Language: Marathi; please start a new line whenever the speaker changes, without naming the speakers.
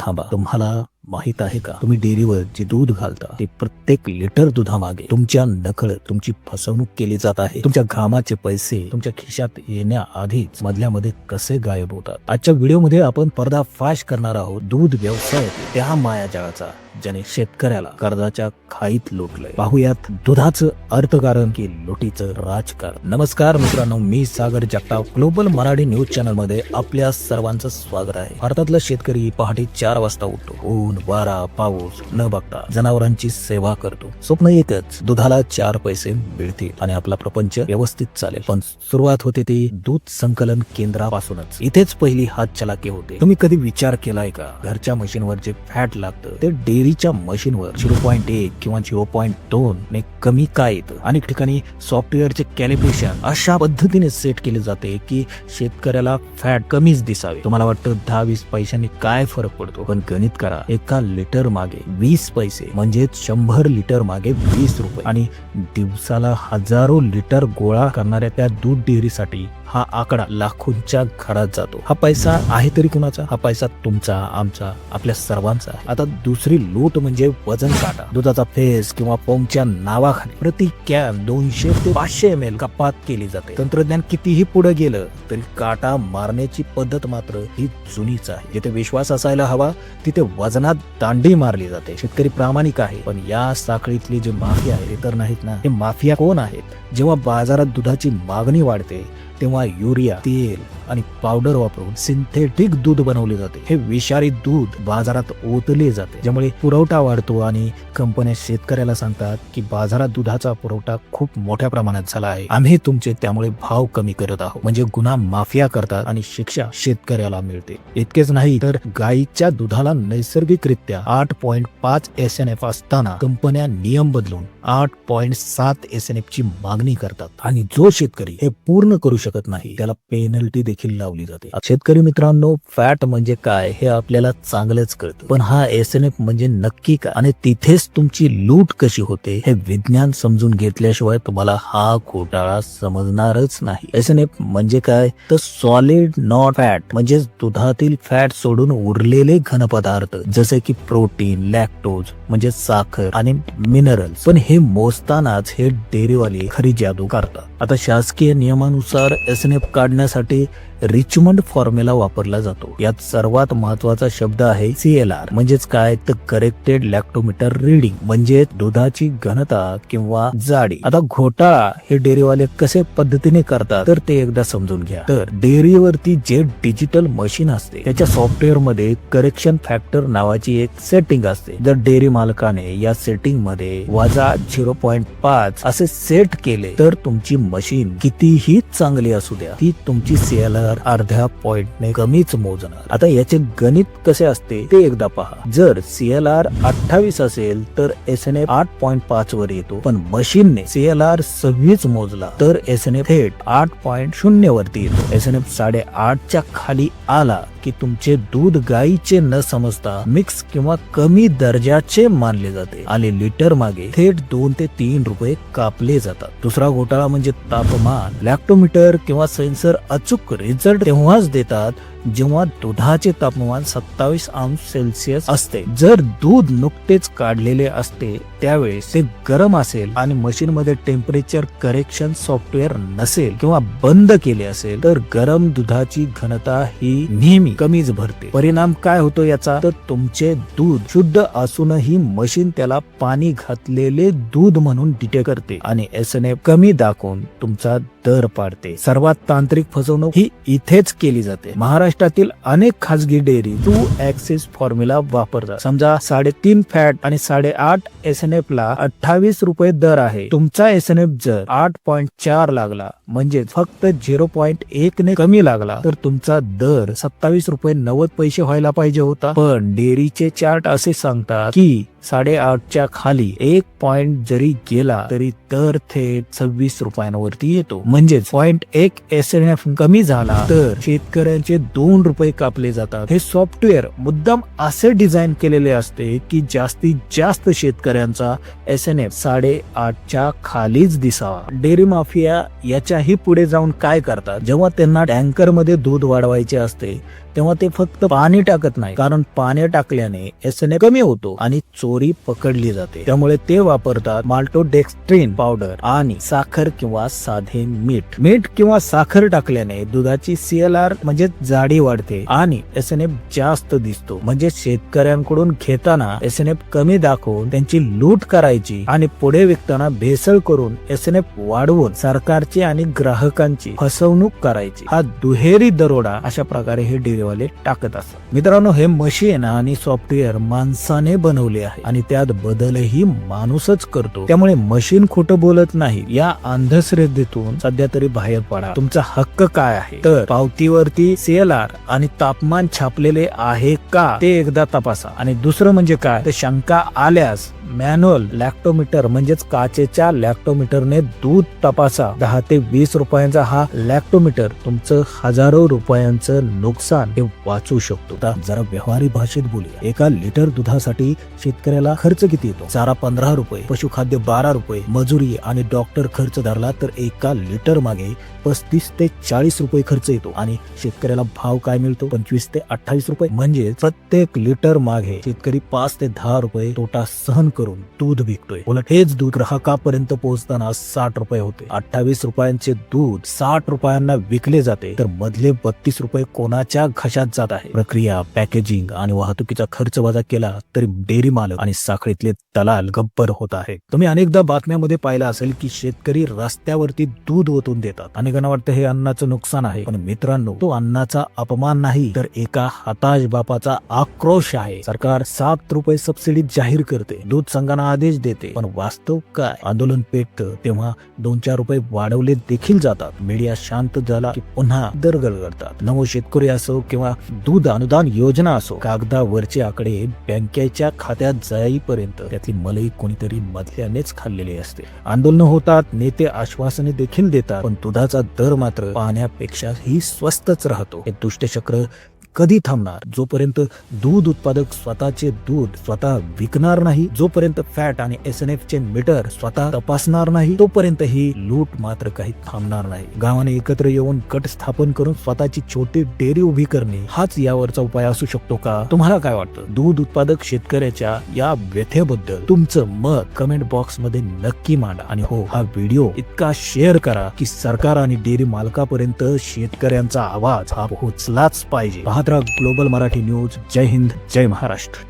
थांबा. तुम्हाला माहीत आहे का? तुम्ही डेअरीवर जे दूध घालता ते प्रत्येक लिटर दुधामागे तुमच्या नकळत तुमची फसवणूक केली जात आहे. तुमच्या घामाचे पैसे तुमच्या खिशात येण्याआधीच मधल्यामध्ये कसे गायब होतात? आजच्या व्हिडिओमध्ये आपण पर्दाफाश करणार आहोत दूध व्यवसाय त्या मायाजाळाचा. ज्याने शेतकऱ्याला कर्जाच्या खाईत लुटलंय. पाहुयात दुधाचं अर्थकारण की लुटीचं राजकारण. नमस्कार मित्रांनो मी सागर जगताप. ग्लोबल मराठी न्यूज चॅनलमध्ये आपल्या सर्वांचं स्वागत आहे. भारतातला शेतकरी पहाटे चार वाजता उठतो. ऊन वारा पाऊस न बघता जनावरांची सेवा करतो. स्वप्न एकच दुधाला चार पैसे मिळतील आणि आपला प्रपंच व्यवस्थित चालेल. पण सुरुवात होते ती दूध संकलन केंद्रापासूनच. इथेच पहिली हात चलाकी होते. तुम्ही कधी विचार केलाय का? घरच्या मशीनवर जे फॅट लागतं ते डेअरीच्या मशीनवर झिरो पॉईंट एक किंवा झिरो पॉईंट दोन ने कमी काय येतं अनेक ठिकाणी सॉफ्टवेअरचे कॅलिब्रेशन अशा पद्धतीने सेट केले जाते की शेतकऱ्याला फॅट कमीच दिसावे. तुम्हाला वाटतं दहा वीस पैशांनी काय फरक पडतो? पण गणित करा. एका लिटर मागे वीस पैसे म्हणजेच शंभर लिटर मागे वीस रुपये. आणि दिवसाला हजारो लिटर गोळा करणाऱ्या त्या दूध डेअरीसाठी हा आकडा लाखोंच्या घरात जातो. हा पैसा आहे तरी कुणाचा? हा पैसा तुमचा आमचा आपल्या सर्वांचा. आता दुसरी लूट म्हणजे वजन काटा. दुधाचा फेस किंवा पोंगच्या नावाखाली प्रति कॅन दोनशे ते पाचशे एम एल कपात केली जाते. तंत्रज्ञान कितीही पुढे गेलं तरी काटा मारण्याची पद्धत मात्र ही जुनीच आहे. जिथे विश्वास असायला हवा तिथे वजनात दांडी मारली जाते. शेतकरी प्रामाणिक आहे पण या साखळीतली जे माफिया आहे ते तर नाहीत ना? हे माफिया कोण आहेत? जेव्हा बाजारात दुधाची मागणी वाढते तेव्हा युरिया तेल आणि पावडर वापरून सिंथेटिक दूध बनवले जाते. हे विषारी दूध बाजारात ओतले जाते ज्यामुळे पुरवठा वाढतो आणि कंपन्या शेतकऱ्याला सांगतात की बाजारात दुधाचा पुरवठा खूप मोठ्या प्रमाणात झाला आहे. आम्ही तुमचे त्यामुळे भाव कमी करत आहोत. म्हणजे गुन्हा माफिया करतात आणि शिक्षा शेतकऱ्याला मिळते. इतकेच नाही तर गायीच्या दुधाला नैसर्गिकरित्या आठ पॉईंट पाच एस एन एफ असताना कंपन्या नियम बदलून आठ पॉईंट सात एस एन एफ ची मागणी करतात. आणि जो शेतकरी हे पूर्ण करू शकतो नाही. त्याला पेनल्टी देखील लावली जाते. शेतकरी मित्रांनो फॅट म्हणजे काय हे आपल्याला चांगलंच कळतं. पण हा एस एन एफ म्हणजे नक्की काय? आणि तिथेच तुमची लूट कशी होते हे विज्ञान समजून घेतल्याशिवाय तुम्हाला हा घोटाळा समजणारच नाही. एस एन एफ म्हणजे काय? तर सॉलिड नॉट फॅट म्हणजे दुधातील फॅट सोडून उरलेले घनपदार्थ जसे की प्रोटीन लॅक्टोज म्हणजे साखर आणि मिनरल्स. पण हे मोजतानाच हे डेअरीवाले खरी जादू करतात. आता शासकीय नियमानुसार एस एन एफ काढण्यासाठी रिचमंड फॉर्म्युला वापरला जातो. यात सर्वात महत्त्वाचा शब्द आहे सीएलआर म्हणजेच काय? तर करेक्टेड लॅक्टोमीटर रिडिंग म्हणजे दुधाची घनता किंवा जाडी. आता घोटाळा हे डेअरीवाले कसे पद्धतीने करतात? तर ते एकदा समजून घ्या. तर डेअरीवरती जे डिजिटल मशीन असते त्याच्या सॉफ्टवेअरमध्ये करेक्शन फॅक्टर नावाची एक सेटिंग असते. जर डेअरी मालकाने या सेटिंगमध्ये वजा झिरो पॉईंट पाच असे सेट केले तर तुमची मशीन कितीही चांगली असू द्या ती तुमची सीएलआर अर्ध्या पॉइंटने कमीच मोजणार. आता याचे गणित कसे असते ते एकदा पहा. जर सीएलआर अठ्ठावीस असेल तर एस एन एफ आठ पॉईंट पाच वर येतो. पण मशीनने सीएलआर सव्वीस मोजला तर एस एन एफ थेट आठ पॉईंट शून्य वरती येतो. एस एन एफ साडे आठच्या खाली आला की तुमचे दूध गायीचे न समजता मिक्स किंवा कमी दर्जाचे मानले जाते आणि लिटर मागे थेट दोन ते तीन रुपये कापले जातात. दुसरा घोटाळा म्हणजे तापमान लॅक्टोमीटर किंवा सेन्सर अचूक रिझल्ट तेव्हाच देतात जेव्हा दुधाचे तापमान सत्तावीस अंश सेल्सिअस असते जर दूध नुकतेच काढलेले असते त्यावेळेस ते गरम असेल आणि मशीन मध्ये टेम्परेचर करेक्शन सॉफ्टवेअर नसेल किंवा बंद केले असेल तर गरम दुधाची घनता ही नेहमी कमीच भरते. परिणाम काय होतो याचा? तर तुमचे दूध शुद्ध असूनही मशीन त्याला पाणी घातलेले दूध म्हणून डिटेक्ट करते आणि एस एन एफ कमी दाखवून तुमचा दर पाडते. सर्वात तांत्रिक फसवणूक ही इथेच केली जाते. महाराष्ट्रातील अनेक खासगी डेअरी टू ऍक्सिस फॉर्म्युला वापरतात. समजा साडेतीन फॅट आणि साडेआठ एस एन एफ ला अठ्ठावीस रुपये दर आहे. तुमचा एस एन एफ जर आठ पॉईंट चार लागला म्हणजे फक्त झिरो पॉईंट एक ने कमी लागला तर तुमचा दर सत्तावीस रुपये नव्वद पैसे व्हायला पाहिजे होता. पण डेअरीचे चार्ट असे सांगतात की साडेआठच्या खाली एक पॉइंट जरी गेला तरी दर थेट सव्वीस रुपयांवरती येतो. म्हणजेच पॉइंट एक एस एन एफ कमी झाला तर शेतकऱ्यांचे दोन रुपये कापले जातात. हे सॉफ्टवेअर मुद्दाम असे डिझाईन केलेले असते की जास्तीत जास्त शेतकऱ्यांचा एस एन एफ साडेआठच्या खालीच दिसावा. डेअरी माफिया याच्याही पुढे जाऊन काय करतात? जेव्हा त्यांना टँकरमध्ये दूध वाढवायचे असते तेव्हा ते फक्त पाणी टाकत नाही कारण पाणी टाकल्याने एस एन कमी होतो आणि चोरी पकडली जाते. त्यामुळे ते वापरतात माल्टोडेक्स्ट्रीन पावडर आणि साखर किंवा साधे मीठ. मीठ किंवा साखर टाकल्याने दुधाची सीएलआर म्हणजे जाडी वाढते आणि एस एन एफ जास्त दिसतो. म्हणजे शेतकऱ्यांकडून घेताना एस एन एफ कमी दाखवून त्यांची लूट करायची आणि पुढे विकताना भेसळ करून एस एन एफ वाढवून सरकारची आणि ग्राहकांची फसवणूक करायची. हा दुहेरी दरोडा अशा प्रकारे हे डेअरीवाले टाकत असतात मित्रांनो हे मशीन आणि सॉफ्टवेअर माणसाने बनवले आहे आणि त्यात बदलही माणूसच करतो. त्यामुळे मशीन खोटं बोलत नाही. या अंधश्रद्धेतून सध्या तरी बाहेर पडा. तुमचा हक्क काय आहे? तर पावतीवरती सीएलआर आणि तापमान छापलेले आहे का ते एकदा तपासा. आणि दुसरं म्हणजे काय? तर शंका आल्यास मॅन्युअल लॅक्टोमीटर म्हणजेच काचेच्या लॅक्टोमीटरने दूध तपासा. दहा ते वीस रुपयांचा हा लॅक्टोमीटर. तुमचं हजारो रुपयांचं नुकसान हे वाचू शकतो. आता जरा व्यवहारी भाषेत बोलूया. एका लिटर दुधासाठी शेतकऱ्याला खर्च किती येतो? चारा पंधरा रुपये पशुखाद्य बारा रुपये मजुरी आणि डॉक्टर खर्च धरला तर एका लिटर मागे पस्तीस ते चाळीस रुपये खर्च येतो. आणि शेतकऱ्याला भाव काय मिळतो? पंचवीस ते अठ्ठावीस रुपये. म्हणजे प्रत्येक लिटर मागे शेतकरी पाच ते दहा रुपये तोटा सहन करून दूध विकतोय. उलट हेच दूध ग्राहकापर्यंत पोहोचताना साठ रुपये होते. अठ्ठावीस रुपयांचे दूध साठ रुपयांना विकले जाते. तर मधले बत्तीस रुपये कोणाच्या खशात जात आहे. प्रक्रिया पॅकेजिंग आणि वाहतुकीचा खर्च वजा केला तरी डेअरी मालक आणि साखळीतले दलाल गब्बर होत आहे तुम्ही अनेकदा बातम्यामध्ये पाहिलं असेल की शेतकरी रस्त्यावरती दूध ओतून देतात. अनेकांना वाटतं हे अन्नाचं नुकसान आहे. पण मित्रांनो तो अन्नाचा अपमान नाही तर एका हताश बापाचा आक्रोश आहे. सरकार सात रुपये सबसिडी जाहीर करते दूध संघांना आदेश देते. पण वास्तव काय? आंदोलन पेटतं तेव्हा दोन चार रुपये वाढवले देखील जातात. मीडिया शांत झाला की पुन्हा दरगळ करतात. नवो शेतकरी असो किंवा दूध अनुदान योजना असो कागदावरचे आकडे बँकेच्या खात्यात जाईपर्यंत त्यातली मलई कोणीतरी मधल्यानेच खाल्लेली असते. आंदोलन होतात नेते आश्वासने देखील देतात पण दुधाचा दर मात्र पाण्यापेक्षाही स्वस्तच राहतो. हे दुष्टचक्र कधी थांबणार? जोपर्यंत दूध उत्पादक स्वतःचे दूध स्वतः विकणार नाही जोपर्यंत फॅट आणि एस एन एफ चे मीटर स्वतः तपासणार नाही तोपर्यंत ही लूट मात्र काही थांबणार नाही. गावाने एकत्र येऊन गट स्थापन करून स्वतःची छोटी डेअरी उभी करणे हाच यावरचा उपाय असू शकतो का? तुम्हाला काय वाटतं? दूध उत्पादक शेतकऱ्याच्या या व्यथेबद्दल तुमचं मत कमेंट बॉक्समध्ये नक्की मांडा. आणि हो हा व्हिडिओ इतका शेअर करा की सरकार आणि डेअरी मालकापर्यंत शेतकऱ्यांचा आवाज हा पोहोचलाच पाहिजे. महाद्रा ग्लोबल मराठी न्यूज जय हिंद जय महाराष्ट्र.